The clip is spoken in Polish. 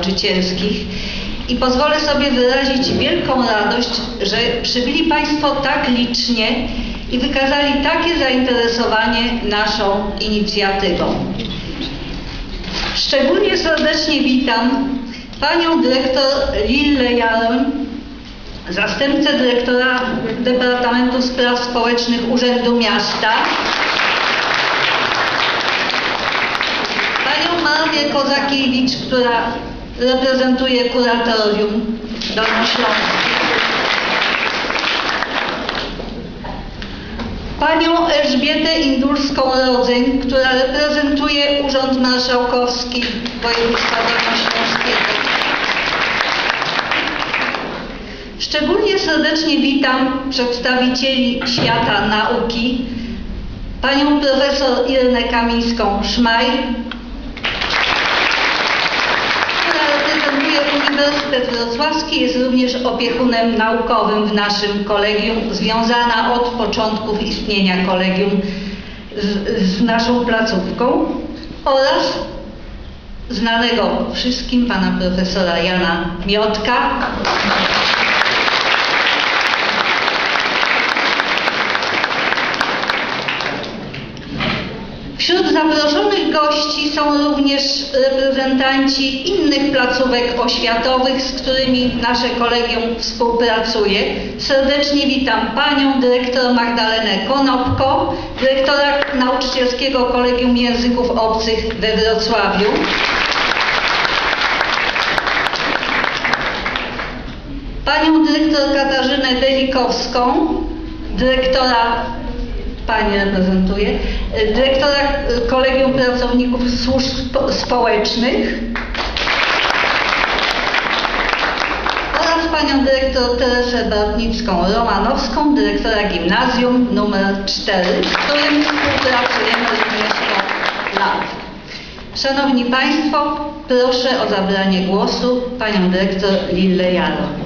nauczycielskich i pozwolę sobie wyrazić wielką radość, że przybyli Państwo tak licznie i wykazali takie zainteresowanie naszą inicjatywą. Szczególnie serdecznie witam Panią Dyrektor Lillę Jaroń, zastępcę dyrektora Departamentu Spraw Społecznych Urzędu Miasta, Panią Marię Kozakiewicz, która reprezentuje kuratorium Dolnośląskie. Panią Elżbietę Indulską-Rodzeń, która reprezentuje Urząd Marszałkowski Województwa Dolnośląskiego. Szczególnie serdecznie witam przedstawicieli świata nauki, panią profesor Irenę Kamińską-Szmaj, która reprezentuje Uniwersytet Wrocławski, jest również opiekunem naukowym w naszym kolegium, związana od początków istnienia kolegium z, z naszą placówką oraz znanego wszystkim pana profesora Jana Miotka. Wśród zaproszonych gości są również reprezentanci innych placówek oświatowych, z którymi nasze kolegium współpracuje. Serdecznie witam Panią dyrektor Magdalenę Konopko, dyrektora Nauczycielskiego Kolegium Języków Obcych we Wrocławiu. Panią dyrektor Katarzynę Delikowską, dyrektora Pani reprezentuje, y, dyrektora Kolegium Pracowników Służb Spo- Społecznych oraz panią dyrektor Teresę Bartnicką-Romanowską, dyrektora gimnazjum numer 4, z którym współpracujemy również od lat. Szanowni Państwo, proszę o zabranie głosu panią dyrektor Lillę Jaro.